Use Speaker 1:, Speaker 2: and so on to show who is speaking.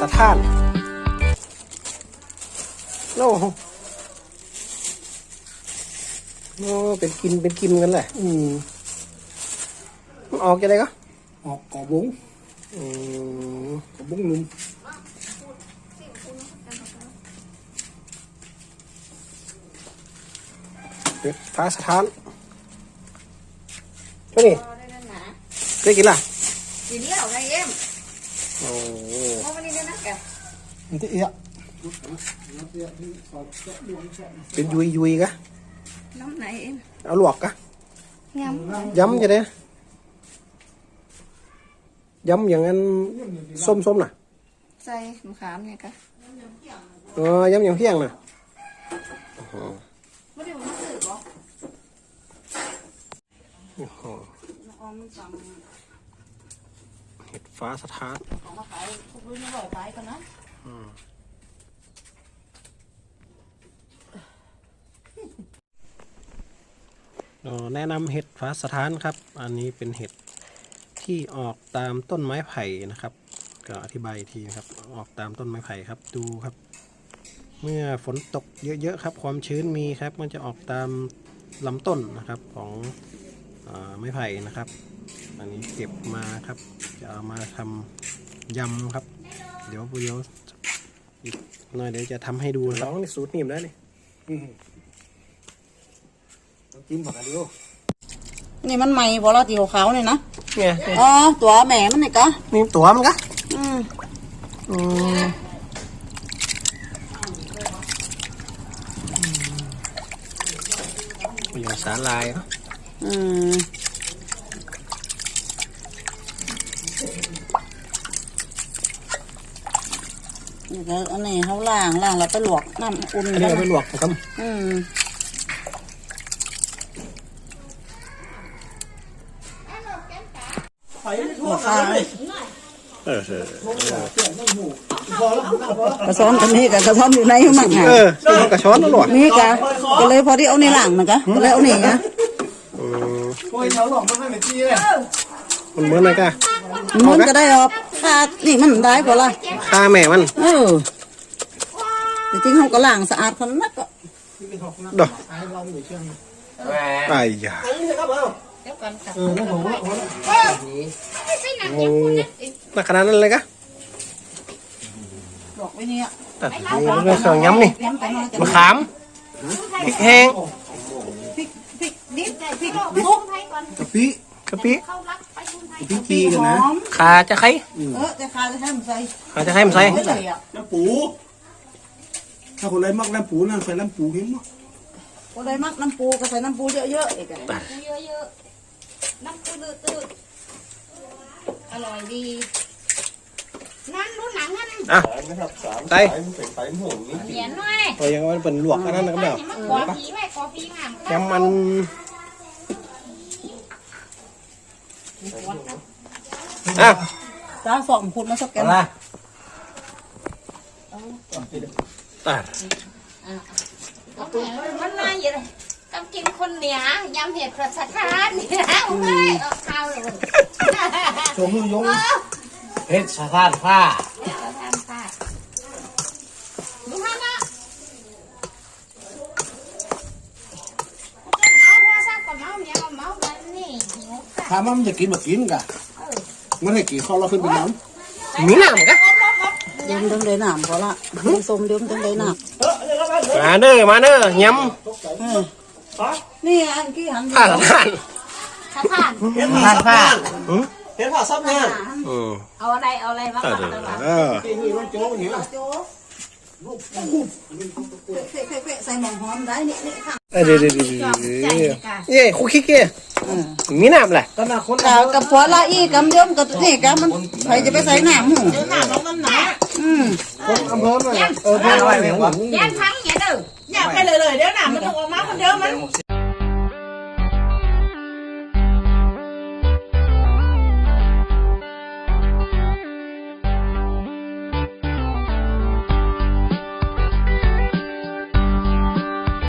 Speaker 1: สถานโอ้โหโอ้เป็นกินเป็นกินกันแหละ อืมมันออกจะได้ก็
Speaker 2: ออกกอบุ้ง
Speaker 1: อืม
Speaker 2: กอบุ้งนุ่ม
Speaker 1: เป็ดฟ้าสถานเจ้านี่ได้กินล่ะ
Speaker 3: กินแล้วไงเอ็ม
Speaker 1: โอ้
Speaker 3: เอาวันนี้ได้นะแก
Speaker 2: มันจะเอี้ย
Speaker 1: เป็นยุยยุยๆกะ
Speaker 3: น้ำไหนเอ็ ม
Speaker 1: เอาลวกกะ
Speaker 3: ย
Speaker 1: ย้ำจะได้ย้ำอย่างนั้นส้มๆน่ะำ
Speaker 3: ใส่มะขามเนี่ยกะ
Speaker 1: อ๋อย้ำอย่าง
Speaker 3: บ
Speaker 1: อ้โห
Speaker 3: เอามันสั่ง
Speaker 1: เห็ดฟ้าสถาน
Speaker 3: ของมาขายทุกรุ่นอนนะ
Speaker 1: อ๋อแนะนำเห็ดฟ้าสถานครับ อันนี้เป็นเห็ดที่ออกตามต้นไม้ไผ่นะครับ ก็อธิบายทีครับ ออกตามต้นไม้ไผ่ครับ ดูครับ เมื่อฝนตกเยอะๆครับ ความชื้นมีครับ มันจะออกตามลำต้นนะครับของอไม้ไผ่นะครับ อันนี้เก็บมาครับ จะเอามาทำ ยำครับ เดี๋ยวเดี๋ยวอีกหน่อยเดี๋ยวจะทำให้ดูน้องนี่สูตรนิ่มแล้วนี่
Speaker 2: จิ้มผักกาดเดียว
Speaker 3: นี่มันใหม่บ่ละตีขาวๆเนี่ยนะ
Speaker 1: เนี่ย
Speaker 3: อ๋อตัวแม่มันนี่กะ
Speaker 1: นี่ตัวมันกะ
Speaker 3: อืม
Speaker 1: อืมมันอย่างสาลายเนาะ
Speaker 3: อืม นี่ก็อันนี้เขาล้างล้างแล้วไปลวกน้ำอุ่น
Speaker 1: อันนี้
Speaker 3: กัน
Speaker 1: เอาไปลวกครับ
Speaker 3: อืมหัวขาว
Speaker 1: เออเออก
Speaker 3: ระซ้อนอันนี้กับกระซ้อนอยู่ในมั่งไง
Speaker 1: เออนี่มันกระช้อนแล้วหรอ
Speaker 3: นี่กะก็เลยพอที่เอาในหลังมันกะก็เลยเอานี่นะ
Speaker 1: อืม
Speaker 2: โอ้ยเท้าหลอกมาให้เมื่อกี้เลย
Speaker 1: มันเหมือนอะไรกะ
Speaker 3: มันก็ได้หรอกถ้านี่มันได้พอละ
Speaker 1: ฆ่าแม่มัน
Speaker 3: เออแต่จริงเขาก็ล้างสะอาดคนนักก็
Speaker 1: ดอกไอ้ยา
Speaker 2: เออแล้วผมว่า
Speaker 1: โอ้นักขนาดนั้นเลยกะ
Speaker 3: บอกไว้เนี่ย
Speaker 1: ตัดนี่เรื่องเครื่องย้ำนี่
Speaker 3: ย้ำไปหน่อยจะ
Speaker 1: มะขามพริกแห้ง
Speaker 3: พริกพริกนิดพริกมุก
Speaker 2: กะปิ
Speaker 1: กะปิ
Speaker 2: กะปิจีกัน
Speaker 3: ห
Speaker 2: นะ
Speaker 3: อม
Speaker 1: ขาจะไข่
Speaker 3: เออจะคาจะให้มันใส่
Speaker 1: ขาจะไข่มันใส่
Speaker 3: ไม่เลยอะ
Speaker 2: น้ำปู ถ้าคนไรมักน้ำปูนั่นใส่น้ำปูเห็นมั้ย
Speaker 3: ก็เลยมักน้ำปูก็ใส่น้ำปูเยอะๆอีกอะ
Speaker 4: เยอะๆน้ำตื้อตื้ออร่อยดีนั่นรู้หนังนั่น
Speaker 1: อะใส่
Speaker 4: เหนียนหน่อย
Speaker 1: ตัวยังมันเป็นลวกอันนั้นนะครับเดี๋ยว
Speaker 4: มันกอผีไว้กอผีงาม
Speaker 1: ย้ำมัน อะ
Speaker 3: จ้าสองคุณมาสักแกน
Speaker 1: ตัด
Speaker 4: มันน่าเยอะต้องกินคนเหนียยำเห็ดประสาทานนี่นะโอ้ยออกข้าวเลย
Speaker 2: ชมมือยง
Speaker 5: เพชรสถานผ้า
Speaker 4: ประทานค่ะดูฮะนะเมาโทรศัพท์ก็เมาเนี่ยเมาแบบนี้หิวค่ะ
Speaker 2: ถามว่ามันจะกินแบบกินกะมันให้กี่ข้อเราขึ้นเป็นน้
Speaker 1: มีน้ำกะ
Speaker 3: เดิมเดิมเลยหนามพอละเดิมส้มเดิมเดิมเลยหนาม
Speaker 1: มาเด้อมาเด้อย
Speaker 3: เออนี่อันกี้หันำ
Speaker 1: ผ่าละทาน
Speaker 4: สะพาน
Speaker 5: ทานผ้าำ
Speaker 2: เห็นผ่าซับเนี่ย
Speaker 1: อืม
Speaker 4: เอาอะไรเอาอะไรมา
Speaker 1: เออ
Speaker 4: ฝากเรา
Speaker 1: เออ
Speaker 2: ที่นี่มันโจ้เนี่ย
Speaker 3: โจ๊กเพ่เพ่เพ่ใส่หมองหอมได้นี่นี่ค่ะ
Speaker 1: เออเดี๋ยวเดี๋ยวเดี๋ยวเดี๋ยวเย้คุกคิกเย้ มีน้ำแหละ
Speaker 2: ตอนนั้นคน
Speaker 3: กับกับผัวละอีกำเดิมกับนี่กำมันใครจะไปใส่หนามหึ
Speaker 4: หน้าน้องน้ำหนา
Speaker 3: อืม
Speaker 2: คนอำเภอมันเออเพื่อนอะไรเนี่ย
Speaker 4: ย่านพังอย่าเด้อ
Speaker 6: อยากไปเลยเลยเดี๋ยวหนามันต้องออกมาคนเดียวมัน